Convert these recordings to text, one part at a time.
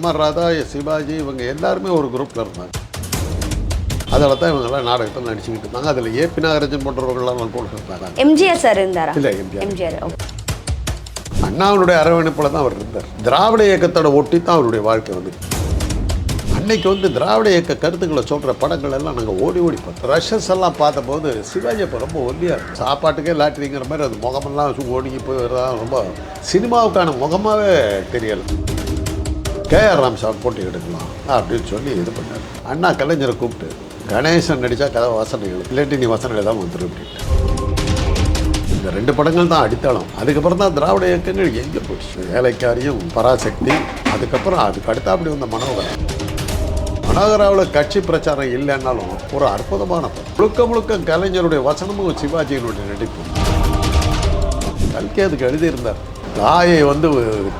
MR Radha Sivaji இவங்க எல்லாருமே ஒரு குரூப்பில் இருந்தாங்க. அதில் தான் இவங்கெல்லாம் நாடகத்தில் நடிச்சுக்கிட்டு இருந்தாங்க. அதில் ஏபி நாகராஜன் போன்றவர்கள்லாம் போட்டுருந்தாங்க எம்ஜிஆர் சார் இருந்தாரா? இல்லை எம்ஜிஆர். எம்ஜிஆர் ஓகே. அண்ணாவுடைய அரவணைப்பில் தான் அவர் இருந்தார். திராவிட இயக்கத்தோட ஒட்டி தான் அவருடைய வாழ்க்கை வந்து அன்னைக்கு வந்து திராவிட இயக்க கருத்துக்களை சொல்கிற படங்கள் எல்லாம் நாங்கள் ஓடி ஓடி பார்த்தோம். ரஷஸ் எல்லாம் பார்த்தபோது சிவாஜி அப்போ ரொம்ப ஒல்லியாக இருக்கும் சாப்பாட்டுக்கே லாட்டரிங்கிற மாதிரி அது முகமெல்லாம் ஒடுங்கி போய் ரொம்ப சினிமாவுக்கான முகமாகவே தெரியலை. கேஆர் ராமசாமி போட்டி எடுக்கலாம் அப்படின்னு சொல்லி இது பண்ணார். அண்ணா கலைஞரை கூப்பிட்டு கணேசன் நடித்தா கதை வசனைகள் இல்லாட்டி நீ வசனைகள் தான் வந்துடும் அப்படின்ட்டு. இந்த ரெண்டு படங்கள் தான் அடித்தளம். அதுக்கப்புறம் தான் திராவிட இயக்கங்கள் எங்கே போச்சு? வேலைக்காரியும் பராசக்தி அதுக்கப்புறம் அதுக்கு அடுத்த அப்படி வந்த மனோகரன். மனோகராவில் கட்சி பிரச்சாரம் இல்லைன்னாலும் ஒரு அற்புதமான படம். முழுக்க முழுக்க கலைஞருடைய வசனமும் சிவாஜியினுடைய நடிப்பும். கல்கி அதுக்கு எழுதியிருந்தார். தாயை வந்து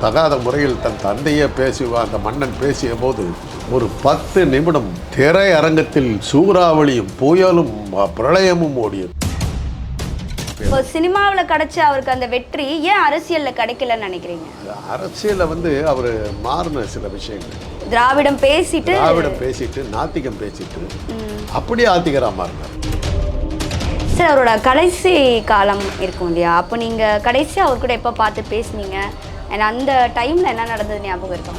தகாத முறையில் தன் தந்தையே பேசி அந்த மன்னன் பேசிய போது ஒரு பத்து நிமிடம் திரையரங்கத்தில் சூறாவளியும் புயலும் பிரளயமும் ஓடியது. இப்போ சினிமாவில் கிடைச்ச அவருக்கு அந்த வெற்றி ஏன் அரசியல்ல கிடைக்கலன்னு நினைக்கிறீங்க? அரசியலில் வந்து அவர் மாறின சில விஷயங்கள். திராவிடம் பேசிட்டு திராவிடம் பேசிட்டு நாத்திகம் பேசிட்டு அப்படியே ஆத்திகரா மாறினார் சார் அவரோட கடைசி காலம் இருக்கும் இல்லையா? அப்போ நீங்க கடைசியாக அவர் கூட எப்போ பார்த்து பேசுனீங்க? And அந்த டைம்ல என்ன நடந்தது ஞாபகம் இருக்கா?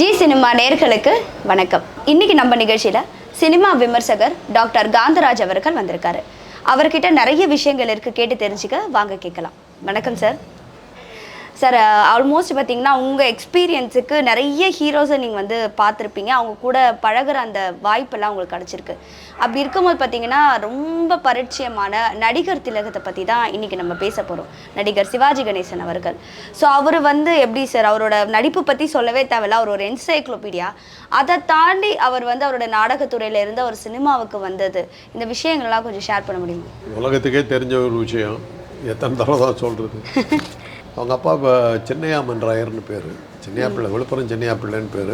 ஜி சினிமா நேர்களுக்கு வணக்கம். இன்னைக்கு நம்ம நிகழ்ச்சியில சினிமா விமர்சகர் டாக்டர் காந்தராஜ் அவர்கள் வந்திருக்காரு. அவர்கிட்ட நிறைய விஷயங்கள் இருக்கு கேட்டு தெரிஞ்சுக்க வாங்க கேட்கலாம். வணக்கம் சார். சார் ஆல்மோஸ்ட் பார்த்தீங்கன்னா உங்கள் எக்ஸ்பீரியன்ஸுக்கு நிறைய ஹீரோஸை நீங்கள் வந்து பார்த்துருப்பீங்க. அவங்க கூட பழகுற அந்த வாய்ப்பெல்லாம் உங்களுக்கு கிடச்சிருக்கு. அப்படி இருக்கும்போது பார்த்தீங்கன்னா ரொம்ப பரிச்சயமான நடிகர் திலகத்தை பற்றி தான் இன்றைக்கி நம்ம பேச போகிறோம் நடிகர் சிவாஜி கணேசன் அவர்கள். ஸோ அவர் வந்து எப்படி சார் அவரோட நடிப்பு பற்றி சொல்லவே தேவையில்ல. அவர் ஒரு என்சைக்ளோபீடியா அதை தாண்டி அவர் வந்து அவரோட நாடகத்துறையில இருந்து அவர் சினிமாவுக்கு வந்தது. இந்த விஷயங்கள்லாம் கொஞ்சம் ஷேர் பண்ண முடியுமா? உலகத்துக்கே தெரிஞ்ச ஒரு விஷயம். எத்தனை தடவை தான் சொல்கிறது அவங்க அப்பா இப்போ சென்னையாமன் ராயர்னு பேர். சென்னையா பிள்ளை விழுப்புரம் சென்னையா பிள்ளைன்னு பேர்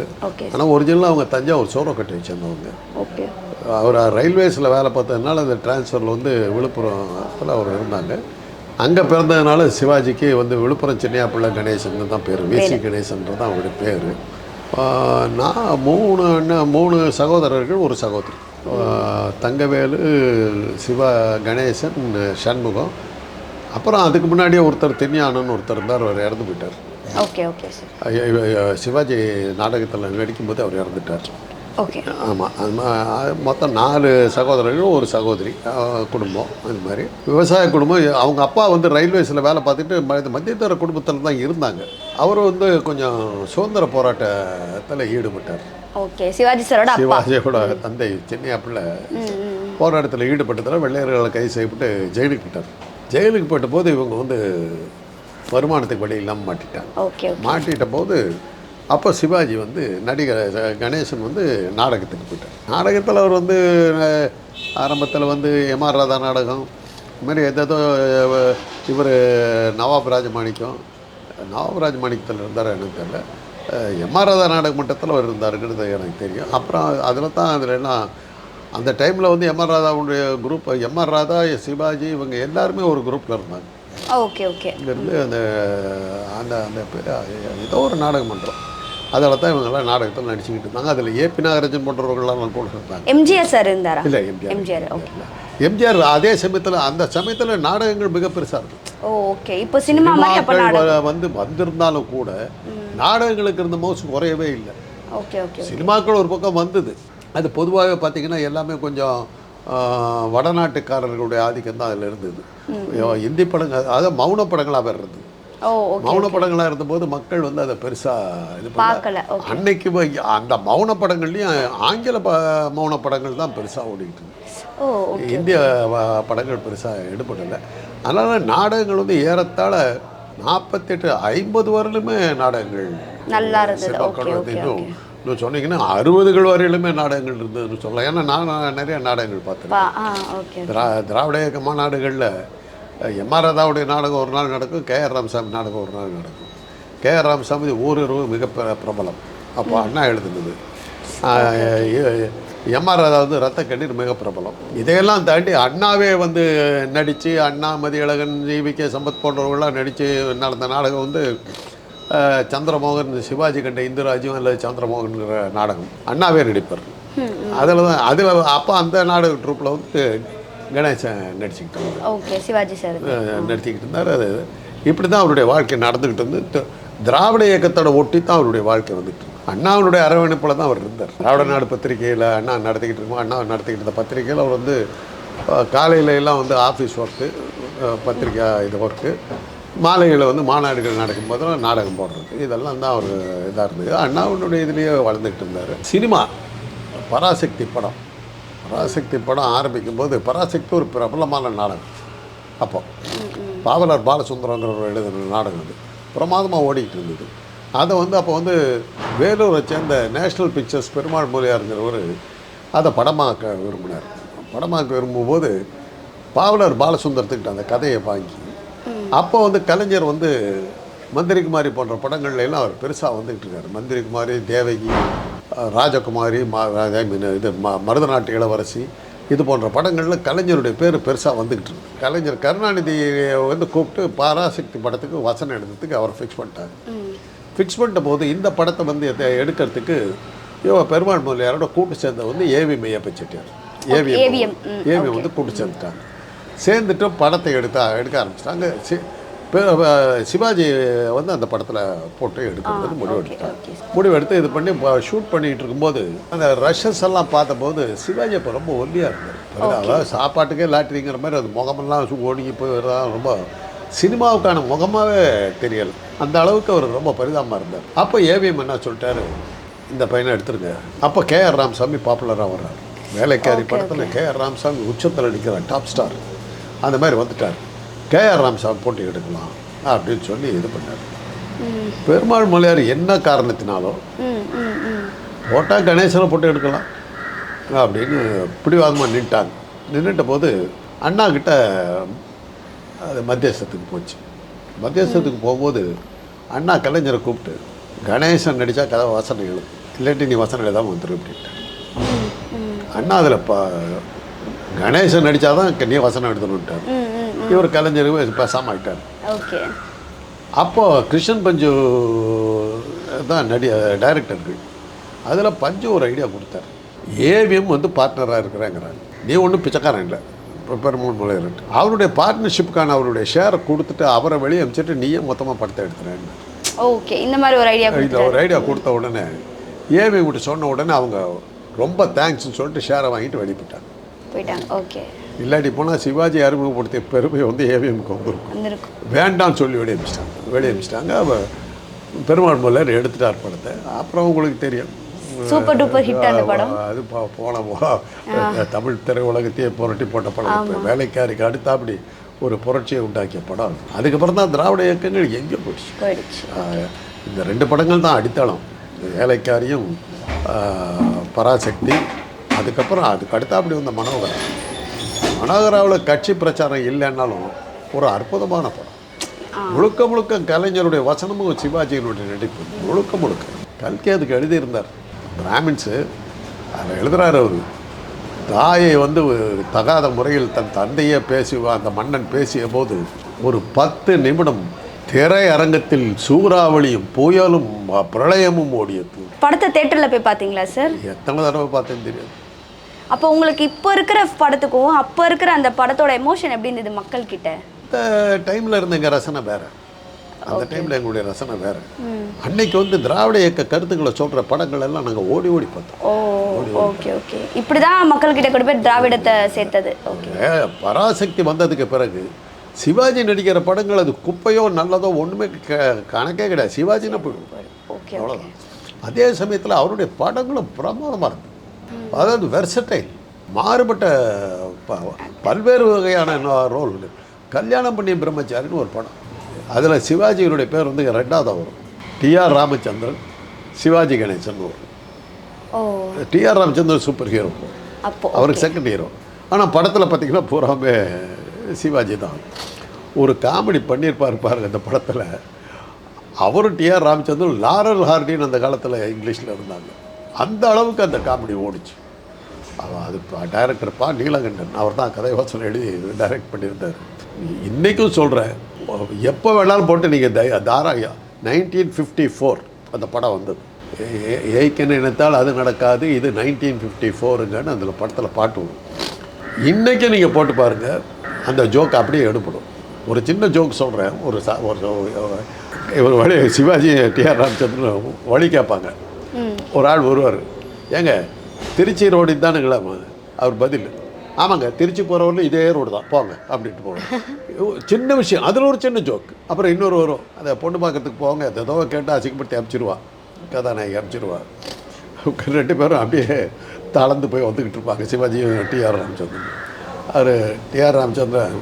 ஆனால் ஒரிஜினலாக அவங்க தஞ்சாவூர் சோரக்கட்டை சேர்ந்தவங்க ஓகே. அவர் ரயில்வேஸில் வேலை பார்த்ததுனால அந்த டிரான்ஸ்ஃபரில் வந்து விழுப்புரத்தில் அவர் இருந்தாங்க. அங்கே பிறந்ததுனால சிவாஜிக்கு வந்து விழுப்புரம் சென்னையா பிள்ளை கணேசன் தான் பேர். விசி கணேசன்றது தான் அவருடைய பேர். நான் மூணு அண்ணன் மூணு சகோதரர்கள் ஒரு சகோதரி. தங்கவேலு சிவா கணேசன் சண்முகம் அப்புறம் அதுக்கு முன்னாடியே ஒருத்தர் தென்னியானன்னு ஒருத்தர் இருந்தார் அவர் இறந்து போயிட்டார். ஓகே ஓகே சார் சிவாஜி நாடகத்தில் நடிக்கும்போது அவர் இறந்துட்டார் ஓகே. ஆமாம் அது மொத்தம் நாலு சகோதரர்கள் ஒரு சகோதரி குடும்பம் அது மாதிரி. விவசாய குடும்பம் அவங்க அப்பா வந்து ரயில்வேஸில் வேலை பார்த்துட்டு ம- மத்தியதர குடும்பத்தில் தான் இருந்தாங்க. அவர் வந்து கொஞ்சம் சுதந்திர போராட்டத்தில் ஈடுபட்டார். ஓகே சிவாஜி சாரோட சிவாஜியோட தந்தை சென்னையா பிள்ளை. போராட்டத்தில் ஈடுபட்டதில் வெள்ளையர்களை கைது செய்யப்பட்டு ஜெயிலுக்கு போயிட்டார். ஜெயிலுக்கு போயிட்ட போது இவங்க வந்து வருமானத்துக்கு வழி இல்லாமல் மாட்டிட்டாங்க. மாட்டிட்ட போது அப்போ சிவாஜி வந்து நடிகர் கணேசன் வந்து நாடகத்துக்கு போயிட்டார். நாடகத்தில் அவர் வந்து ஆரம்பத்தில் வந்து எம்ஆர் ராதா நாடகம் இது மாதிரி எதோ இவர் நவாப் ராஜமாணிக்கம் நவாப் ராஜமாணிக்கத்தில் இருந்தார் எனக்கு தெரியல. எம்ஆர் ராதா நாடக மட்டத்தில் அவர் இருந்தாருங்கிறது எனக்கு தெரியும். அப்புறம் அதில் தான் அதில் எல்லாம் அந்த டைமில் வந்து MR ராதாவுடைய group MR Radha S Sivaji இவங்க எல்லாருமே ஒரு குரூப்பில் இருந்தாங்க. Okay okay. இங்கேருந்து அந்த அந்த அந்த ஏதோ ஒரு நாடகம் மன்றம் அதில் தான் இவங்கெல்லாம் நாடகத்தில் நடிச்சுக்கிட்டு இருந்தாங்க. அதில் ஏபி நாகராஜன் போன்றவர்கள்லாம் போட்டுருந்தாங்க எம்ஜிஆர் சார் இருந்தாரா? இல்லை எம்ஜிஆர் எம்ஜிஆர் அதே சமயத்தில் அந்த சமயத்தில் நாடகங்கள் மிக பெருசாக இருக்கும் ஓகே. இப்போ சினிமா வந்து வந்திருந்தாலும் கூட நாடகங்களுக்கு இருந்த மவுசு குறையவே இல்லை. Okay okay. சினிமாக்கள் ஒரு பக்கம் வந்தது. அது பொதுவாகவே பார்த்தீங்கன்னா எல்லாமே கொஞ்சம் வடநாட்டுக்காரர்களுடைய ஆதிக்கம் தான் அதில் இருந்தது. இந்தி படங்கள் அதாவது மௌன படங்களாக இருந்தது. மௌன படங்களாக இருந்தபோது மக்கள் வந்து அதை பெருசாக இது பண்ணல. அன்னைக்கு அந்த மௌன படங்கள்லையும் ஆங்கில ப மௌன படங்கள் தான் பெருசாக ஓடிக்கிட்டு இந்திய படங்கள் பெருசாக எடுபடலை. அதனால் நாடகங்கள் வந்து ஏறத்தாழ நாற்பத்தெட்டு ஐம்பது வரலுமே நாடகங்கள் நல்லா இருந்தது. இன்னும் சொன்னீங்கன்னா அறுபதுகள் வரையிலுமே நாடகங்கள் இருந்ததுன்னு சொல்லலாம். ஏன்னா நான் நிறைய நாடகங்கள் பார்த்துருக்கேன். திரா திராவிட இயக்க மாநாடுகளில் எம்ஆர் ராதாவுடைய நாடகம் ஒரு நாள் நடக்கும் கே ஆர் ராமசாமி நாடகம் ஒரு நாள் நடக்கும். கே ஆர் ராமசாமி ஊரிரவு மிக பிர- பிரபலம். அப்போ அண்ணா எழுதுனது. எம்ஆர் அதாவது ரத்த கண்ணீர் மிக பிரபலம். இதையெல்லாம் தாண்டி அண்ணாவே வந்து நடித்து Anna Mathiazhagan G V K Sampath போன்றவர்கள்லாம் நடித்து நடந்த நாடகம் வந்து சந்திரமோகன் சிவாஜி கண்ட இந்துராஜும் அல்லது சந்திரமோகன்கிற நாடகம். அண்ணாவே நடிப்பார். அதில் தான் அதில் அப்போ அந்த நாடக ட்ரூப்பில் வந்து கணேசன் நடிச்சுக்கிட்டாங்க ஓகே சிவாஜி சார். நடத்திக்கிட்டு இருந்தார். அது இப்படி தான் அவருடைய வாழ்க்கை நடந்துக்கிட்டு இருந்து திராவிட இயக்கத்தோட ஒட்டி தான் அவருடைய வாழ்க்கை வந்துட்டு. அண்ணாவுடைய அரவணைப்பில் தான் அவர் இருந்தார். திராவிட நாடு பத்திரிகையில் அண்ணா நடத்திக்கிட்டு இருக்கோம் அண்ணா நடத்திக்கிட்டு இருந்த பத்திரிகையில் அவர் வந்து காலையில எல்லாம் வந்து ஆஃபீஸ் ஒர்க்கு பத்திரிக்கை இது ஒர்க்கு மாலைகளில் வந்து மாநாடுகள் நடக்கும்போது நாடகம் போடுறது. இதெல்லாம் தான் அவர் இதாக இருந்தது. அண்ணாவுடைய இதுலேயே வளர்ந்துக்கிட்டு இருந்தார். சினிமா பராசக்தி படம். பராசக்தி படம் ஆரம்பிக்கும் போது பராசக்தி ஒரு பிரபலமான நாடகம். அப்போ பாவலர் பாலசுந்தரங்கிறவர் எழுதின நாடகம் அது. பிரமாதமாக ஓடிக்கிட்டு இருந்தது. அதை வந்து அப்போ வந்து வேலூரை சேர்ந்த நேஷ்னல் பிக்சர்ஸ் பெருமாள் மூலியாருங்கிறவர் அதை படமாக்க விரும்பினார். படமாக்க விரும்பும்போது பாவலர் பாலசுந்தரத்துக்கிட்ட அந்த கதையை வாங்கி அப்போ வந்து கலைஞர் வந்து மந்திரிகுமாரி போன்ற படங்கள்ல எல்லாம் அவர் பெருசாக வந்துக்கிட்டு இருக்காரு. மந்திரிகுமாரி தேவகி ராஜகுமாரி மா இது ம மருதநாட்டு இளவரசி இது போன்ற படங்களில் கலைஞருடைய பேர் பெருசாக வந்துக்கிட்டு இருக்கு. கலைஞர் கருணாநிதியை வந்து கூப்பிட்டு பாராசக்தி படத்துக்கு வசனம் எழுதுறதுக்கு அவர் ஃபிக்ஸ் பண்ணிட்டார். ஃபிக்ஸ் பண்ணிட்ட போது இந்த படத்தை வந்து எடுக்கிறதுக்கு இவ பெருமாள் முதலியாரோட கூட்டு சேர்ந்த வந்து A V Meiyappa Chettiar. A V M A V M வந்து கூட்டு சேர்ந்துட்டாங்க. சேர்ந்துட்டு படத்தை எடுத்த எடுக்க ஆரம்பிச்சிட்டாங்க. சிவாஜி வந்து அந்த படத்தில் போட்டு எடுக்கிறது முடிவு எடுத்தாங்க ஓகே. முடிவெடுத்து இது பண்ணி ஷூட் பண்ணிட்டு இருக்கும்போது அந்த ரஷஸ் எல்லாம் பார்த்தபோது சிவாஜி அப்போ ரொம்ப ஒல்லியாக இருந்தார். அதாவது சாப்பாட்டுக்கே லாட்டரிங்கிற மாதிரி அது முகமெல்லாம் சு- ஒடுங்கி போய் வரதான் ரொம்ப சினிமாவுக்கான முகமாகவே தெரியல. அந்த அளவுக்கு அவர் ரொம்ப பரிதாபமாக இருந்தார். அப்போ ஏவிஎம் என்ன சொல்லிட்டாரு? இந்த பையனை எடுத்துருங்க. அப்போ கேஆர் ராமசாமி பாப்புலராக வர்றார். வேலைக்காரி படத்தில் கேஆர் ராமசாமி உச்சத்தில் அடிக்கிறார் டாப் ஸ்டார் அந்த மாதிரி வந்துட்டார். கேஆர் ராமசாமி போட்டி எடுக்கலாம் அப்படின்னு சொல்லி இது பண்ணார். பெருமாள் மொழியார் என்ன காரணத்தினாலும் போட்டால் கணேசனை போட்டு எடுக்கலாம் அப்படின்னு பிடிவாதமாக நின்ட்டாங்க. நின்றுட்ட போது அண்ணா கிட்ட அது மத்தியஸ்தத்துக்கு போச்சு. மத்தியஸ்தத்துக்கு போகும்போது அண்ணா கலைஞரை கூப்பிட்டு கணேசன் நடித்தா கதை வசனம் எழுது இல்லாட்டி நீ வசனம் எழுதாமல் வந்துரு அப்படின்ட்டு அண்ணா அதில் ப கணேசன் நடித்தாதான் நீ வசனம் ம் இவர் கலைஞருக்கு பேசாமல் ஆயிட்டார். ஓகே. அப்போ கிருஷ்ணன் பஞ்சு தான் நடி டைரக்டருக்கு அதில் பஞ்சு ஒரு ஐடியா கொடுத்தார். ஏவிஎம் வந்து பார்ட்னராக இருக்கிறேங்கிறாங்க நீ ஒன்றும் பிச்சைக்காரன் இல்லை. பெருமாள் முளையர் அவருடைய பார்ட்னர்ஷிப்புக்கான அவருடைய ஷேரை கொடுத்துட்டு அவரை வெளியே அனுப்பிச்சிட்டு நீயே மொத்தமாக படத்தை எடுத்துறேன்னு. ஓகே. இந்த மாதிரி ஒரு ஐடியா இந்த ஒரு ஐடியா கொடுத்த உடனே ஏவிஎம் விட்டு சொன்ன உடனே அவங்க ரொம்ப தேங்க்ஸ்னு சொல்லிட்டு ஷேரை வாங்கிட்டு வெளியிட்டாங்க. போயிட்டாங்க. ஓகே இல்லாட்டி போனால் சிவாஜி அறிமுகப்படுத்திய பெருமை வந்து ஏவிஎம்க்கு வந்துருக்கும். வேண்டாம்னு சொல்லி வெளியே அனுப்பிச்சிட்டாங்க. வெளியே அனுப்பிச்சிட்டாங்க. அவ பெருமாள் மல்லர் எடுத்துட்டார் படத்தை. அப்புறம் உங்களுக்கு தெரியும். சூப்பர் டூப்பர் ஹிட் அந்த படம். அது போன தமிழ் திரையுலகத்தையே புரட்டி போட்ட படம். வேலைக்காரிக்கு அடுத்தாப்படி ஒரு புரட்சியை உண்டாக்கிய படம். அதுக்கப்புறம் தான் திராவிட இயக்கங்கள் எங்கே போச்சு போயிடுச்சு. இந்த ரெண்டு படங்கள் தான் அடித்தளம். வேலைக்காரியும் பராசக்தி அதுக்கப்புறம் அதுக்கு அடுத்தாப்படி வந்த மனோகரா மனோகராவில் கட்சி பிரச்சாரம் இல்லைன்னாலும் ஒரு அற்புதமான படம். முழுக்க முழுக்க கலைஞருடைய வசனமும் சிவாஜியினுடைய நடிப்பு. முழுக்க முழுக்க. கல்கி அதுக்கு எழுதியிருந்தார். பிராமின்ஸு அதில் எழுதுறாரு அவர். தாயை வந்து தகாத முறையில் தன் தந்தையே பேசி அந்த மன்னன் பேசிய போது ஒரு பத்து நிமிடம் திரையரங்கத்தில் சூறாவளியும் புயலும் பிரளயமும் ஓடியது. படத்தை தேட்டரில் போய் பார்த்தீங்களா சார் எத்தனை தடவை பார்த்தேன்னு தெரியாது. அப்போ உங்களுக்கு இப்போ இருக்கிற படத்துக்கும் அப்போ இருக்கிற அந்த படத்தோட எமோஷன் எப்படி இருந்தது மக்கள் கிட்ட இந்த டைமில் இருந்த எங்கள் ரசனை வேற. அந்த டைமில் எங்களுடைய ரசனை வேற. அன்னைக்கு வந்து திராவிட இயக்க கருத்துக்களை சொல்கிற படங்கள் எல்லாம் நாங்கள் ஓடி ஓடி பார்த்தோம். ஓ ஓகே ஓகே இப்படி தான் மக்கள் கிட்ட கொண்டு போய் திராவிடத்தை சேர்த்தது. பராசக்தி வந்ததுக்கு பிறகு சிவாஜி நடிக்கிற படங்கள் அது குப்பையோ நல்லதோ ஒன்றுமே கணக்கே கிடையாது. சிவாஜினா போயிடும் ஓகே. அவ்வளோதான் அதே சமயத்தில் அவருடைய படங்களும் பிரமாதமாக இருந்தது அதாவது வெர்சடைல் மாறுபட்ட பல்வேறு வகையான ரோல் கல்யாணம் பண்ணி பிரம்மச்சாரின்னு ஒரு படம். அதில் சிவாஜியினுடைய பேர் வந்து ரெண்டாவதாக வரும். டிஆர் ராமச்சந்திரன் சிவாஜி கணேசன் வரும் டிஆர் ராமச்சந்திரன் சூப்பர் ஹீரோ அப்போ அவருக்கு செகண்ட் ஹீரோ ஆனால் படத்தில் பார்த்தீங்கன்னா பூராமே சிவாஜி தான். ஒரு காமெடி பண்ணியிருப்பார் பாருங்க அந்த படத்தில். அவரும் டிஆர் ராமச்சந்திரன் லாரல் ஹார்டின்னு அந்த காலத்தில் இங்கிலீஷில் இருந்தாங்க. அந்த அளவுக்கு அந்த காமெடி ஓடிச்சு. அவன் அது டைரக்டர் பா நீலகண்டன். அவர் தான் கதை வசனம் எழுதி டைரக்ட் பண்ணியிருந்தார். இன்றைக்கும் சொல்கிறேன் எப்போ வேணாலும் போட்டு நீங்கள் தாராயா நைன்டீன் ஃபிஃப்டி ஃபோர் அந்த படம் வந்தது. ஏய்க்கன்னு நினைத்தால் அது நடக்காது இது நைன்டீன் ஃபிஃப்டி ஃபோருங்கன்னு அதில் படத்தில் பாட்டு வரும். இன்றைக்கி நீங்கள் போட்டு பாருங்கள் அந்த ஜோக் அப்படியே எடுப்படும் ஒரு சின்ன ஜோக் சொல்கிறேன் ஒரு சா ஒரு இவர் வழி சிவாஜி டிஆர் ராமச்சந்திரன் வழி கேட்பாங்க. ஒரு ஆள் வருவார். ஏங்க திருச்சி ரோடு தானுங்களா அவர் பதில். ஆமாங்க திருச்சி போகிறவரில் இதே ரோடு தான். போங்க அப்படின்ட்டு போவோம் சின்ன விஷயம். அதில் ஒரு சின்ன ஜோக் அப்புறம் இன்னொரு வரும். அதை பொண்ணு பார்க்கறதுக்கு போங்க. ஏதோ கேட்டால் அசிங்கப்படுத்தி அனுப்பிச்சிருவா கதாநாயகி அனுப்பிச்சிருவா ரெண்டு பேரும் அப்படியே தளர்ந்து போய் வந்துக்கிட்டு இருப்பாங்க. சிவாஜியும் டிஆர் ராமச்சந்திரன். அவர் டிஆர் ராமச்சந்திரன்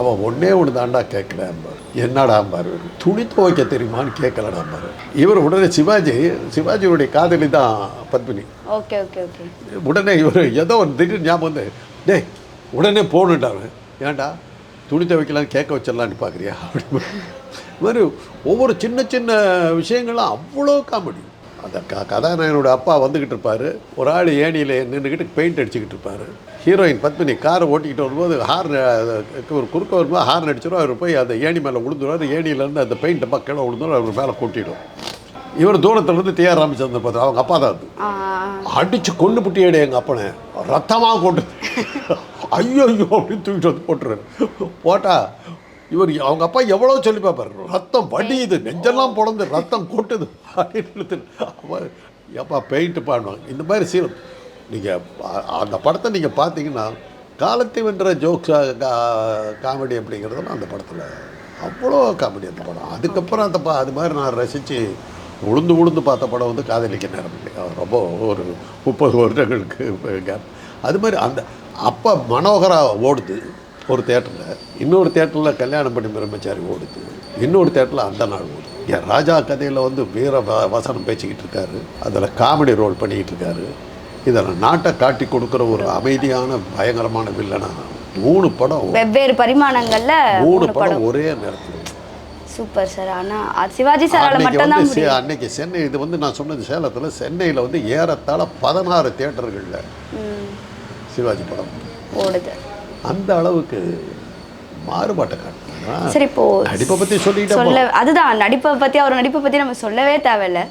அவன் ஒன்றே ஒன்று தாண்டா கேட்கலாம்பார் என்னடாம்பார்? துணி துவைக்க தெரியுமான்னு கேட்கலடாம்பார். இவர் உடனே சிவாஜி சிவாஜியுடைய காதலி தான் பத்மினி. Okay okay okay. உடனே இவர் ஏதோ ஒரு திடீர்னு ஞாபகம் வந்து டேய் உடனே போகணுட்டாரு ஏன்டா? துணி துவைக்கலாம் கேட்க வச்சிடலான்னு பார்க்குறியா அப்படி மாதிரி ஒவ்வொரு சின்ன சின்ன விஷயங்களும் அவ்வளோ காமெடி. அந்த க கதாநாயகனோட அப்பா வந்துக்கிட்டு இருப்பார். ஒரு ஆள் ஏணியில் நின்றுக்கிட்டு பெயிண்ட் அடிச்சுக்கிட்டு இருப்பார். ஹீரோயின் பத்மினி காரை ஓட்டிக்கிட்டு வரும்போது ஹார்ன் ஒரு குறுக்க வரும்போது ஹார்ன் அடிச்சிடும் அவர் போய் அந்த ஏணி மேலே விழுந்துருவார் ஏணியிலேருந்து அந்த பெயிண்ட் டப்பா கீழே விழுந்துடும் அவர் மேலே கொட்டிடும். இவர் தூரத்துல இருந்து டிஆர் ராமச்சந்திரன் பார்த்து அவங்க அப்பா தான் அது. அடிச்சு கொண்டு புட்டியடே எங்கள் அப்பனை. ரத்தமாக கொண்டு. ஐயோ ஐயோ அப்படின்னு தூக்கிட்டு வந்து போட்டுறாரு போட்டா இவர் அவங்க அப்பா எவ்வளோ சொல்லி பார்ப்பாரு. ரத்தம் வடியுது நெஞ்செல்லாம் பொழந்து ரத்தம் கொட்டுது. அப்படின்னு எப்பா பெயிண்ட் பாடுவாங்க. இந்த மாதிரி சீனம் நீங்கள் அந்த படத்தை நீங்கள் பார்த்தீங்கன்னா காலத்தை வென்ற கா காமெடி அப்படிங்கிறதெல்லாம் அந்த படத்தில் அவ்வளோ காமெடி அந்த படம். அதுக்கப்புறம் அந்த பா அது மாதிரி நான் ரசித்து உளுந்து உளுந்து பார்த்த படம் வந்து காதலிக்க நேரம் இல்லை. ரொம்ப ஒரு முப்பது வருடங்களுக்கு கேப் அது மாதிரி அந்த அப்போ மனோகரா ஓடுது ஒரு தேட்டரில் இன்னொரு தேட்டரில் கல்யாணம் பண்ணி பிரம்மச்சாரி ஓடுது. இன்னொரு தேட்டரில் அந்த நாள் ஓடுது. என் ராஜா கதையில் வந்து வீர வ- வசனம் பேசிக்கிட்டு இருக்காரு. அதில் காமெடி ரோல் பண்ணிக்கிட்டு இருக்காரு. இதில் நாட்டை காட்டி கொடுக்குற ஒரு அமைதியான பயங்கரமான வில்லனா மூணு படம் வெவ்வேறு பரிமாணங்கள்ல மூணு படம் ஒரே நேரத்தில். Super sir. ஆனா அது சிவாஜி சாரால மட்டும்தான் அன்னைக்கு சென்னை இது வந்து நான் சொன்னது சேலத்தில் சென்னையில் வந்து ஏறத்தாழ பதினாறு தியேட்டர்களில் ம், சிவாஜி படம். ஓடுது. அந்த அளவுக்கு மாறுபாட்டை காட்டுறாங்க சரி இப்போ நடிப்பை பற்றி சொல்லிக்கிட்டே சொல்ல அதுதான் நடிப்பை பத்தி அவர் நடிப்பை பத்தி நம்ம சொல்லவே தேவையில்ல.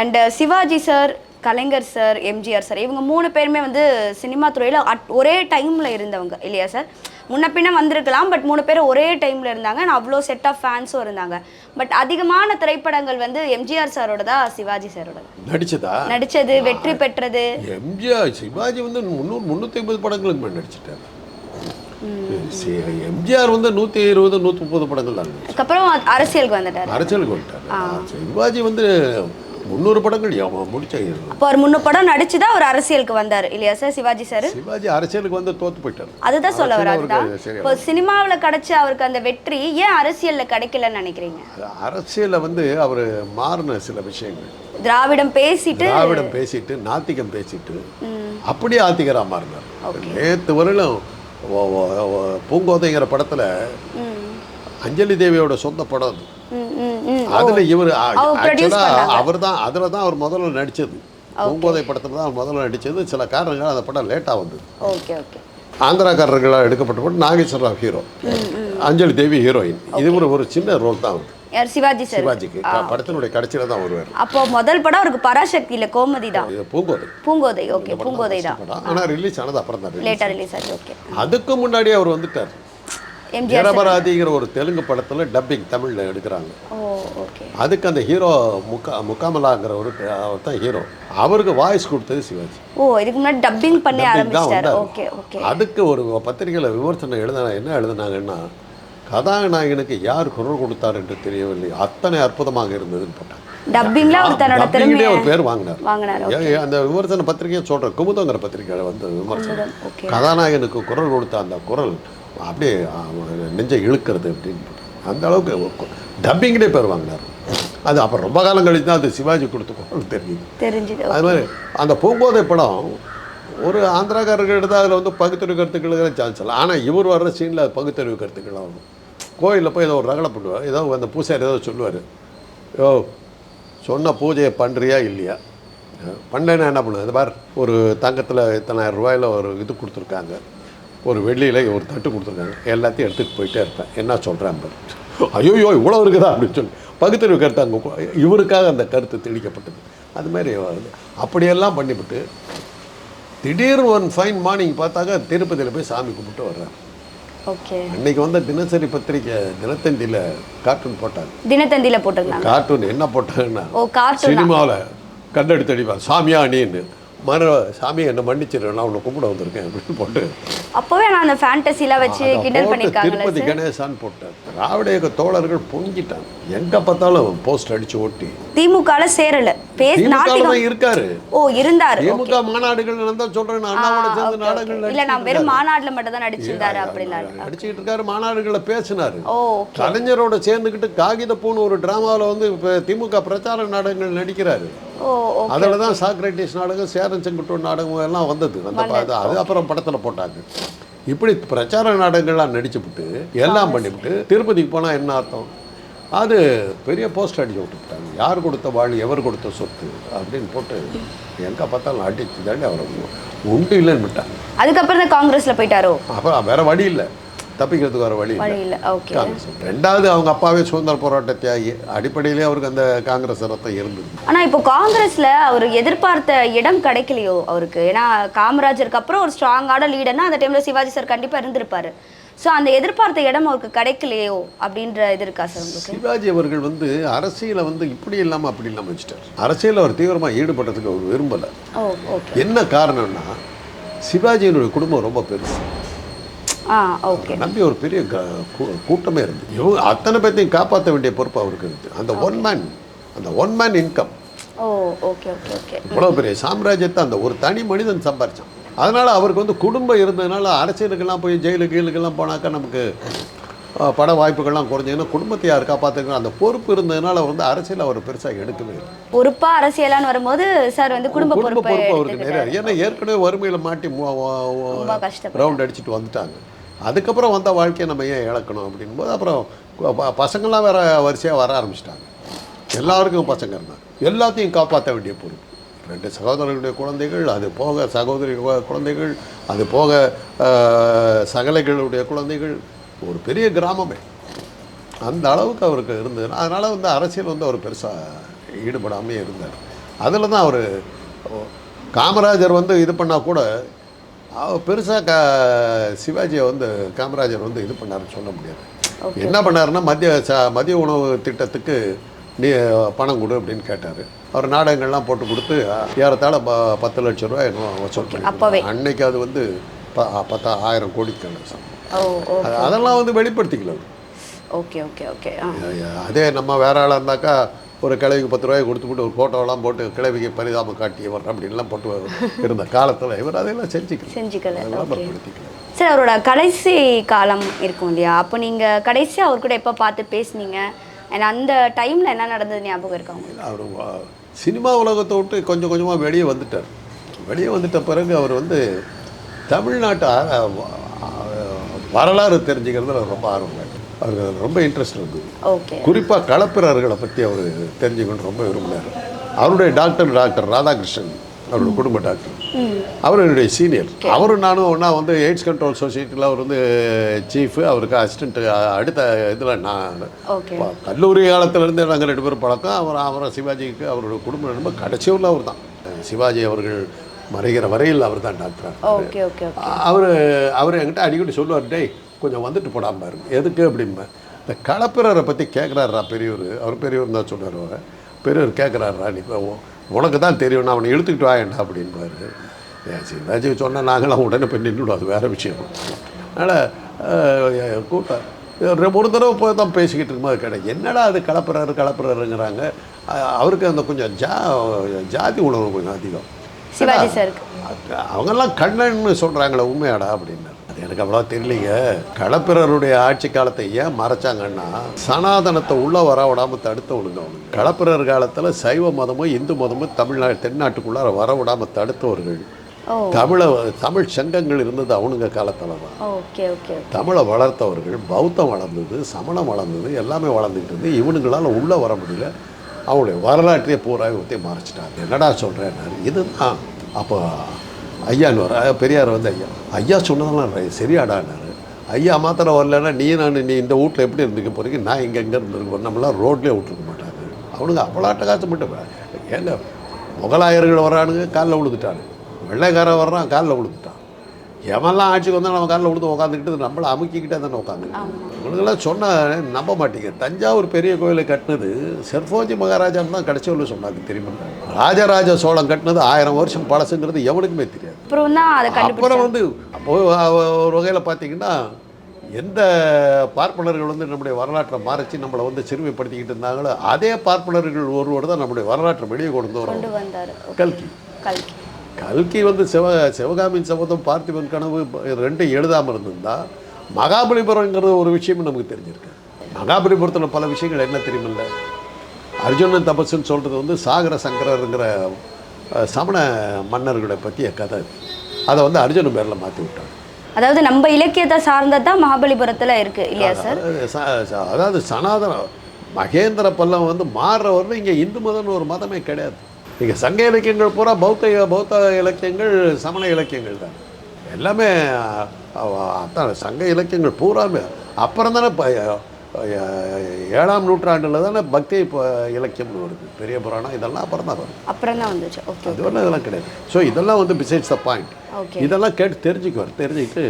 And Sivaji sir Kalaignar sir MGR sir இவங்க மூணு பேருமே வந்து சினிமா துறையில அட் ஒரே டைம்ல இருந்தவங்க இல்லையா சார்? முன்ன பின்ன வந்திருக்கலாம் பட் மூணு பேர் ஒரே டைம்ல இருந்தாங்க. நான் அவ்வளோ செட் ஆஃப் ஃபேன்ஸும் இருந்தாங்க. பட் அதிகமான திரைப்படங்கள் வந்து எம்ஜிஆர் சாரோட தான் சிவாஜி சாரோட நடிச்சதா? நடிச்சது வெற்றி பெற்றது. எம்ஜிஆர் சிவாஜி வந்து முந்நூறு முந்நூற்றி ஐம்பது படங்களுக்கு நடிச்சிட்டாரு. சி- எம்ஜிஆர் வந்து நூற்றி இருபது நூற்றி முப்பது படங்கள் தான். அதுக்கப்புறம் அரசியலுக்கு வந்துட்டார். அரசியலுக்கு வந்துட்டார். சிவாஜி வந்து முந்நூறு படங்கள் அவன் முடிச்ச அப்போ அவர் முன்னு படம் நடிச்சு தான் அவர் அரசியலுக்கு வந்தார் இல்லையா சார் சிவாஜி சார்? சிவாஜி அரசியலுக்கு வந்து தோத்து போயிட்டார். அதுதான் சொல்ல வர இப்போ சினிமாவுல கிடைச்ச அவருக்கு அந்த வெற்றி ஏன் அரசியல்ல கிடைக்கலன்னு நினைக்கிறீங்க? அரசியலில் வந்து அவர் மாறின சில விஷயங்கள். திராவிடம் பேசிட்டு திராவிடம் பேசிட்டு நாத்திகம் பேசிட்டு அப்படியே ஆத்திகரா மாறினார். நேற்று வரையிலும் பூங்கோதைங்கிற படத்துல அஞ்சலி தேவியோட சொந்த படம் அது. அதுல இவர். அவர் தான் அதில் தான் அவர் முதல்ல நடிச்சது. பூங்கோதை படத்துல தான் அவர் முதல்ல நடிச்சது. சில காரணங்கள் அந்த படம் லேட்டாக வந்தது. ஓகே எடுக்கப்பட்ட படம் நாகேஸ்வர ராவ் ஹீரோ அஞ்சலி தேவி ஹீரோயின். இது ஒரு ஒரு சின்ன ரோல் தான் வந்து சிவாஜி சிவாஜிக்கு. படத்தினுடைய கடைசியில தான் வருவார். அப்போ முதல் படம் அவருக்கு பராசக்தி இல்ல கோமதி தான். பூங்கோதை. பூங்கோதை ஓகே. பூங்கோதை தான். ஆனால் ரிலீஸ் ஆனது அப்புறம் தான். லேட்டா ரிலீஸ் ஆச்சு ஓகே. அதுக்கு முன்னாடியே அவர் வந்துட்டார். நிரபராதிங்கிற ஒரு தெலுங்கு படத்துல டப்பிங் தமிழ்ல எடுக்கிறாங்க. ஓ ஓகே அதுக்கு அந்த ஹீரோ முக்கா முக்காமலாங்கிற ஒரு அவர் தான் ஹீரோ அவருக்கு வாய்ஸ் கொடுத்தது சிவாஜி. ஓ இதுக்கு முன்னாடி டப்பிங் பண்ணி வந்தாரு. ஓகே ஓகே அதுக்கு ஒரு பத்திரிகையில் விமர்சனம் எழுதின என்ன எழுதினாங்கன்னா கதாநாயகனுக்கு யார் குரல் கொடுத்தார் என்று தெரியவில்லை. அத்தனை அற்புதமாக இருந்ததுன்னு போட்டாங்க. டப்பிங்ல அவர் தன்னோட Dubbing-லயே திறமையை ஒரு பேர் வாங்கினார். அந்த விமர்சன பத்திரிகையை சொல்கிறேன் குமுதங்கிற பத்திரிகையில் வந்து விமர்சனம். கதாநாயகனுக்கு குரல் கொடுத்த அந்த குரல் அப்படியே நெஞ்சை இழுக்கிறது அப்படின்னு. அந்த அளவுக்கு டப்பிங்லேயே பேர் வாங்கினார். அது அப்புறம் ரொம்ப காலம் கழித்து தான் அது சிவாஜி கொடுத்த குரல் தெரியுது. தெரிஞ்சுது அது மாதிரி அந்த பூங்கோதை படம் ஒரு ஆந்திராக்காரர்கள் எடுத்தால் அதில் வந்து பகுத்தறிவு கருத்துக்களுக்கு சான்ஸ் இல்லை. ஆனால் இவர் வர்ற சீனில் அது பகுத்தறிவு கருத்துக்கள்லாம் வரும் கோயிலில் போய் ஏதோ ஒரு ரகலை பண்ணுவார். ஏதோ அந்த பூசாரி ஏதோ சொல்லுவார். யோ சொன்ன பூஜையை பண்ணுறியா இல்லையா? பண்ணேன்னா என்ன பண்ணுவேன் இது பார் ஒரு தங்கத்தில் இத்தனாயிரம் ரூபாயில் ஒரு இது கொடுத்துருக்காங்க. ஒரு வெள்ளியில் ஒரு தட்டு கொடுத்துருக்காங்க. எல்லாத்தையும் எடுத்துகிட்டு போயிட்டே இருப்பேன். என்ன சொல்கிறேன் ஐயோயோ இவ்வளோ இருக்குதா அப்படின்னு சொல்லி பகுத்தறிவு கருத்து அங்கே இவருக்காக அந்த கருத்து திணிக்கப்பட்டது அது மாதிரி வருது. அப்படியெல்லாம் பண்ணிவிட்டு திடீர்னு ஒன் ஃபைன் மார்னிங் பார்த்தாக்க திருப்பதியில் போய் சாமி கும்பிட்டு வர்றாரு ஓகே. அன்னைக்கு வந்த தினசரி பத்திரிக்கை தினத்தந்தியில் கார்ட்டூன் போட்டாங்க. தினத்தந்தியில போட்டிருந்தாங்க. கார்ட்டூன் என்ன போட்டாங்கன்னா ஓ கார்ட்டூன் சினிமாவில் கண்டெடுத்து அடிப்பார் சாமியா நீன்னு. மறு சாமி என்னை மன்னிச்சிரு நான் உன்னை கும்பிட வந்திருக்கேன் அப்படின்னு போட்டு அப்பவே நான் அந்த ஃபேண்டசிலாம் வச்சு கிண்டல் போட்டு பண்ணிருக்காங்களே திருப்பதி கணேசான்னு போட்டார் திராவிட இயக்க தோழர்கள் பொங்கிட்டாங்க. எங்க பார்த்தாலும் போஸ்ட் அடிச்சு ஓட்டி திமுகல சேரல. திமுக நாட்டிகம் இருக்காரு. ஓ இருந்தாரு. திமுக மாநாடுகள் நடந்தா சொல்றேன். அண்ணாவோட சேர்ந்து நாடகங்கள் இல்ல நான் வெறும் மாநாடுல மட்டும் தான் நடிச்சிருந்தாரு அப்படிலாம் நடிச்சுக்கிட்டு இருக்காரு மாநாடுகளில் பேசினாரு. ஓ கலைஞரோட சேர்ந்துக்கிட்டு காகித பூன்னு ஒரு டிராமாவில் வந்து திமுக பிரச்சார நாடகங்கள் நடிக்கிறாரு. அதில் தான் சாக்ரட்டிஸ் நாடகம் சேரன் செங்குட்டூர் நாடகம் எல்லாம் வந்தது. அந்த அது அப்புறம் படத்தில் போட்டாங்க. இப்படி பிரச்சார நாடகங்கள்லாம் நடிச்சுப்புட்டு எல்லாம் பண்ணிவிட்டு திருப்பதிக்கு போனால் என்ன அர்த்தம்? அது பெரிய போஸ்ட் அடிச்சு விட்டுட்டாங்க யார் கொடுத்த வாழ் எவர் கொடுத்த சொத்து? அப்படின்னு போட்டு எங்கே பார்த்தாலும் அடிச்சு தாண்டி அவர் உண்டு இல்லைன்னு விட்டாங்க. அதுக்கப்புறம் தான் காங்கிரஸ்ல போயிட்டாரோ? அப்புறம் வேற வழி இல்லை. தப்பிக்கிறதுக்கு வேற வழி இல்லை. காங்கிரஸ். ரெண்டாவது அவங்க அப்பாவே சுதந்திர போராட்ட தியாகி அடிப்படையிலே அவருக்கு அந்த காங்கிரஸ் ரத்தம் இருந்தது. ஆனா இப்போ காங்கிரஸ்ல அவர் எதிர்பார்த்த இடம் கிடைக்கலையோ அவருக்கு. ஏன்னா காமராஜருக்கு அப்புறம் ஒரு ஸ்ட்ராங்கான லீடர்னா அந்த டைம்ல சிவாஜி சார் கண்டிப்பா இருந்திருப்பாரு. சோ அந்த எதிர்பார்த்த இடம் அவருக்கு கிடைக்கலையோ அப்படின்ற இது இருக்கா சார் உங்களுக்கு? சிவாஜி அவர்கள் வந்து அரசியலை வந்து இப்படி இல்லாமல் அப்படி இல்லாமல் வச்சுட்டார். அரசியலில் அவர் தீவிரமாக ஈடுபடுறதுக்கு அவர் விரும்பலை. என்ன காரணம்னா சிவாஜியினுடைய குடும்பம் ரொம்ப பெருசு. ஓகே நம்பி ஒரு பெரிய கூட்டமே இருந்து இவங்க அத்தனை பேர்த்தையும் காப்பாற்ற வேண்டிய பொறுப்பு அவருக்கு இருக்குது அந்த ஒன் மேன் அந்த ஒன் மேன் இன்கம் இவ்வளோ பெரிய சாம்ராஜ்யத்தை அந்த ஒரு தனி மனிதன் சம்பாரிச்சான். அதனால் அவருக்கு வந்து குடும்பம் இருந்ததுனால அரசியலுக்கெல்லாம் போய் ஜெயிலு கீழுக்கெல்லாம் போனாக்கா நமக்கு பட வாய்ப்புகள்லாம் குறைஞ்சதுன்னா குடும்பத்தை யார் காப்பாற்றுக்கிற அந்த பொறுப்பு இருந்ததுனால அவர் வந்து அரசியல் அவர் பெருசாக எடுக்கவே இல்லை. பொறுப்பா அரசியலான்னு வரும்போது சார் வந்து குடும்ப குடும்ப பொறுப்பை பொறுப்பு அவருக்கு. நிறைய. ஏன்னா ஏற்கனவே வறுமையில் மாட்டி. ரவுண்ட் அடிச்சுட்டு வந்துட்டாங்க. அதுக்கப்புறம் வந்த வாழ்க்கையை நம்ம ஏன் இழக்கணும் அப்படின்போது அப்புறம் பசங்களாம் வேற வரிசையாக வர ஆரம்பிச்சிட்டாங்க. எல்லாருக்கும் பசங்க இருந்தாங்க. எல்லாத்தையும் காப்பாற்ற வேண்டிய பொறுப்பு. ரெண்டு சகோதரர்களுடைய குழந்தைகள் அது போக சகோதரி குழந்தைகள் அது போக சகலைகளுடைய குழந்தைகள் ஒரு பெரிய கிராமமே. அந்த அளவுக்கு அவருக்கு இருந்தது. அதனால் வந்து அரசியல் வந்து அவர் பெருசாக ஈடுபடாமே இருந்தார். அதில் தான் அவர் காமராஜர் வந்து இது பண்ணால் கூட பெருசாக க சிவாஜியை வந்து காமராஜர் வந்து இது பண்ணாருன்னு சொல்ல முடியாது. என்ன பண்ணாருன்னா மதிய ச மதிய உணவு திட்டத்துக்கு நீ பணம் கொடு அப்படின்னு கேட்டார். அவர் நாடகங்கள்லாம் போட்டு கொடுத்து ஏறத்தாழ ப பத்து லட்சம் ரூபாய் பண்ணி அப்பவே. அன்னைக்கு அது வந்து ப பத்தா ஆயிரம் கோடிக்கான அதெல்லாம் வந்து வெளிப்படுத்திக்கல அவரு. ஓகே ஓகே ஓகே அதே நம்ம வேற ஆளாக இருந்தாக்கா ஒரு கிழவிக்கு பத்து ரூபாய் கொடுத்து போட்டு ஒரு ஃபோட்டோலாம் போட்டு கிழவிக்கு பரிதாபம் காட்டியவர் அப்படின்லாம் போட்டு இருந்த காலத்தில் இவர் அதையெல்லாம் செஞ்சுக்கல. செஞ்சுக்கல சார் அவரோட கடைசி காலம் இருக்கும் இல்லையா? அப்போ நீங்கள் கடைசியாக அவர் கூட எப்போ பார்த்து பேசுனீங்க? அண்ட் அந்த டைமில் என்ன நடந்தது ஞாபகம் இருக்கா அவர் சினிமா உலகத்தை விட்டு கொஞ்சம் கொஞ்சமாக வெளியே வந்துட்டார். வெளியே வந்துட்ட பிறகு அவர் வந்து தமிழ்நாட்டு வரலாறு தெரிஞ்சுக்கிறதுல ரொம்ப ஆர்வம். அவருக்கு ரொம்ப இன்ட்ரெஸ்ட் ஓகே குறிப்பாக களப்பிரர்களை பற்றி அவர் தெரிஞ்சுக்கணும் ரொம்ப விரும்பினார். அவருடைய டாக்டர் டாக்டர் ராதாகிருஷ்ணன் அவருடைய குடும்ப டாக்டர் அவர் என்னுடைய சீனியர் அவரும் நானும் ஒன்றா வந்து எய்ட்ஸ் கண்ட்ரோல் சொசைட்டியில் அவர் வந்து சீஃபு அவருக்கு அசிஸ்டன்ட் அடுத்த இதில் நான் கல்லூரி காலத்திலேருந்தே நாங்கள் ரெண்டு பேரும் பழக்கம். அவர் அவரை சிவாஜிக்கு அவருடைய குடும்ப நண்பர் கடைசியூரில் அவர் தான் சிவாஜி அவர்கள் மறைகிற வரையில் அவர் தான் டாக்டர் அவர் அவர் என்கிட்ட அடிக்கடி சொல்லுவார் டேய் கொஞ்சம் வந்துட்டு போடாம பாருங்க எதுக்கு? அப்படிம்பேன். இந்த களப்பிரரை பற்றி கேட்குறாருடா பெரியவர் அவர் பெரியவர் தான் சொன்னார் அவர். பெரியவர் கேட்குறாருடா நீ உனக்கு தான் தெரியும் நான் அவனை இழுத்துக்கிட்டு வாயண்டா அப்படின்பாரு. சிவாஜி சொன்னால் நாங்களாம் உடனே போய் நின்றுடும் அது வேறு விஷயம். அதனால் கூட்டம் ஒரு- தடவை போய் தான் பேசிக்கிட்டு இருக்கும்போது கேட்டேன் என்னடா அது கலப்புறாரு கலப்புறாருங்கிறாங்க அவருக்கு அந்த கொஞ்சம் ஜா ஜாதி உணர்வு கொஞ்சம் அதிகம். சிவாஜி சாருக்கு அவங்கெல்லாம் கண்ணன்னு சொல்கிறாங்களே உண்மையாடா அப்படின்னாரு அது எனக்கு அவ்வளோ தெரியலைங்க களப்பிரருடைய ஆட்சி காலத்தை ஏன் மறைச்சாங்கன்னா சனாதனத்தை உள்ளே வர விடாமல் தடுத்தவனுங்க அவனுங்க களப்பிரர் காலத்தில் சைவ மதமும் இந்து மதமும் தமிழ்நாடு தென்னாட்டுக்குள்ளார வர விடாமல் தடுத்தவர்கள். தமிழை தமிழ் சங்கங்கள் இருந்தது அவனுங்க காலத்தில் தான் தமிழை வளர்த்தவர்கள் பௌத்தம் வளர்ந்தது சமணம் வளர்ந்தது எல்லாமே வளர்ந்துக்கிட்டு இருந்து இவனுங்களால் உள்ளே வர முடியல. அவங்களுடைய வரலாற்றையே பூரா ஒருத்தையே மறைச்சிட்டாங்க. என்னடா சொல்கிறேன் இதுதான். அப்போ ஐயான்னு வர பெரியார் வந்து ஐயா ஐயா சொன்னதெல்லாம் சரியாடான்னாரு ஐயா மாத்திரம் வரலன்னா நீ நான் நீ இந்த வீட்டில் எப்படி இருந்துக்க போறீங்க? நான் இங்கே எங்கே இருந்துருக்கோம் நம்மளாம் ரோட்லேயே விட்டுருக்க மாட்டாங்க. அவனுங்க அவ்வளோ மட்டும் ஏங்க முகலாயர்கள் வரானுங்க காலில் விழுந்துட்டானுங்க. வெள்ளைக்காரன் வர்றான் காலில் விழுந்துட்டான். எவன்லாம் ஆட்சிக்கு வந்தால் நம்ம காலில் விழுந்து உட்காந்துக்கிட்டு நம்மளை அமுக்கிக்கிட்டே தானே உட்காந்து இவனுங்கெல்லாம் சொன்னால் நம்ப மாட்டீங்க. தஞ்சாவூர் பெரிய கோயிலை கட்டினது செர்ஃபோஜி மகாராஜான்னு தான் கடைசியில் சொன்னாங்க தெரியுமா? ராஜராஜ சோழன் கட்டினது ஆயிரம் வருஷம் பழசுங்கிறது எவனுக்குமே தெரியாது. அப்புறம் வந்து ஒரு வகையில் பார்த்தீங்கன்னா எந்த பார்ப்பனர்கள் வந்து நம்முடைய வரலாற்றை மறைச்சி நம்மளை வந்து சிறுமைப்படுத்திக்கிட்டு இருந்தாங்களோ அதே பார்ப்பனர்கள் ஒருவர் தான் நம்முடைய வரலாற்றை வெளியே கொண்டு வரோம் கல்கி. கல்கி. கல்கி வந்து சிவ சிவகாமியின் சபதம் பார்த்திபன் கனவு ரெண்டும் எழுதாமல் இருந்திருந்தா மகாபலிபுரங்கிறது ஒரு விஷயமும் நமக்கு தெரிஞ்சிருக்கு. மகாபலிபுரத்தில் பல விஷயங்கள் என்ன தெரியுமில்ல? அர்ஜுனன் தபசுன்னு சொல்கிறது வந்து சாகர சங்கரருங்கிற சமண மன்னர்களை பற்றிய கதை. அது. வந்து அர்ஜுனன் பேரில் மாற்றி விட்டாங்க அதாவது நம்ம இலக்கியத்தை சார்ந்தது தான் மகாபலிபுரத்தில் இருக்கு இல்லையா சார்? அதாவது சனாதன மகேந்திர பல்லம் வந்து மாறுற வரல இங்கே இந்து மதம்னு ஒரு மதமே கிடையாது. இங்கே சங்க இலக்கியங்கள் பூரா பௌத்த பௌத்த இலக்கியங்கள் சமண இலக்கியங்கள் தான். எல்லாமே அதான் சங்க இலக்கியங்கள் பூராமே. அப்புறம் தானே ஏழாம் நூற்றாண்டில் தானே பக்தி இப்போ இலக்கியம்னு வருது. பெரிய புராணம் இதெல்லாம் அப்புறம் தான் வரும் அப்புறம் தான் வந்துச்சு. ஓகே அது ஒன்றும் இதெல்லாம் கிடையாது. ஸோ இதெல்லாம் வந்து பிசைட்ஸ் த பாயிண்ட் இதெல்லாம் கேட்டு தெரிஞ்சுக்குவார் தெரிஞ்சுக்கிட்டு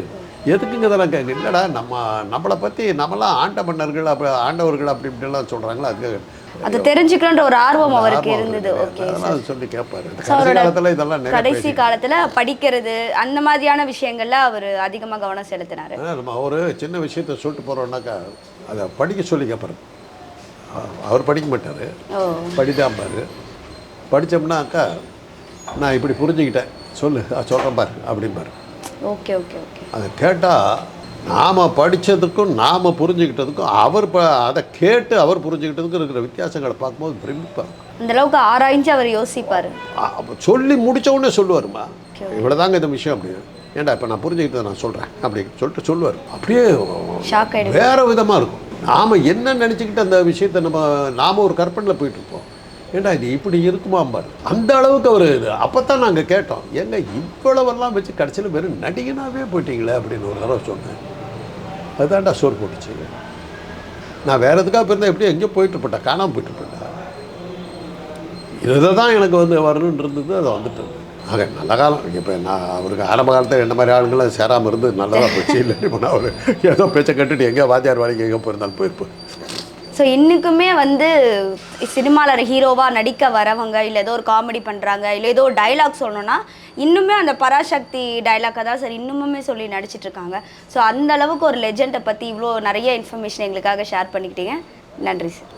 எதுக்குங்க இதெல்லாம் கேட்க இல்லைடா நம்ம நம்மளை பற்றி நம்மளாம் ஆண்ட மன்னர்கள் அப்படி ஆண்டவர்கள் அப்படி இப்படிலாம் சொல்கிறாங்களா அது அது தெரிஞ்சுக்கணுன்ற ஒரு ஆர்வம் அவருக்கு இருந்தது. ஓகே சொல்லி கேட்பாரு கடைசி காலத்தில் இதெல்லாம் நிறைய கடைசி பேசி காலத்துல படிக்கிறது அந்த மாதிரியான விஷயங்கள்ல அவர் அதிகமா கவனம் செலுத்தினாரு. நம்ம ஒரு சின்ன விஷயத்த சொல்லிட்டு போகிறோம்னாக்கா அதை படிக்க சொல்லி கேட்பாரு அவர் படிக்க மாட்டார். பாரு. படித்தோம்னாக்கா நான் இப்படி புரிஞ்சுக்கிட்டேன். சொல்லு சொல்கிறேன் பாரு அப்படிம்பாரு. ஓகே ஓகே ஓகே அதை கேட்டால் நாம் படித்ததுக்கும் நாம் புரிஞ்சுக்கிட்டதுக்கும் அவர் ப அதை கேட்டு அவர் புரிஞ்சுக்கிட்டதுக்கும் இருக்கிற வித்தியாசங்களை பார்க்கும்போது பிரமிப்பாக இருக்கும். அந்த அளவுக்கு ஆராய்ஞ்சு அவர் யோசிப்பாரு. சொல்லி முடிச்ச உடனே சொல்லுவாருமா? இவ்வளோதாங்க இந்த விஷயம் அப்படி. ஏன்டா இப்போ நான் புரிஞ்சுக்கிட்டதை நான் சொல்கிறேன் அப்படி சொல்லிட்டு சொல்லுவார். அப்படியே வேற விதமாக இருக்கும். நாம் என்ன நினச்சிக்கிட்டு அந்த விஷயத்தை நம்ம நாம் ஒரு கற்பனையில் போயிட்டு இருப்போம் ஏண்டா இது இப்படி இருக்குமா பாரு அந்த அளவுக்கு அவர் இது. அப்போ தான் நாங்கள் கேட்டோம் ஏங்க இவ்வளவெல்லாம் வச்சு கடைசியில் வெறும் நடிகனாகவே போயிட்டீங்களே? அப்படின்னு ஒரு தடவை சொன்னேன். அதுதான்டா சோறு போட்டுச்சு. நான் வேற எதுக்காக பிறந்தா எப்படியும் எங்கேயோ போயிட்டு காணாமல் போயிட்டு இதை தான் எனக்கு வந்து வரணும்னு இருந்தது அது வந்துட்டு ஆக நல்ல காலம். இப்போ நான் அவருக்கு ஆரம்ப காலத்தில் என்ன மாதிரி ஆளுங்களாம் சேராமல் இருந்து நல்லதாக போச்சு இல்லை இப்போ நான் அவர் ஏதோ பேச்சை கட்டுட்டு எங்கேயோ வாத்தியார் வேலைக்கு எங்கே போயிருந்தாலும் போயிருப்பேன். ஸோ இன்றைக்குமே வந்து சினிமாவில் ஹீரோவாக நடிக்க வரவங்க இல்லை ஏதோ ஒரு காமெடி பண்ணுறாங்க இல்லை ஏதோ ஒரு டைலாக் சொல்லணும்னா இன்னுமே அந்த பராசக்தி டைலாக்கை தான் சார் இன்னுமுமே சொல்லி நடிச்சிட்டு இருக்காங்க. ஸோ அந்த அளவுக்கு ஒரு லெஜெண்டை பற்றி இவ்வளோ நிறைய இன்ஃபர்மேஷன் எங்களுக்காக ஷேர் பண்ணிக்கிட்டீங்க. நன்றி சார்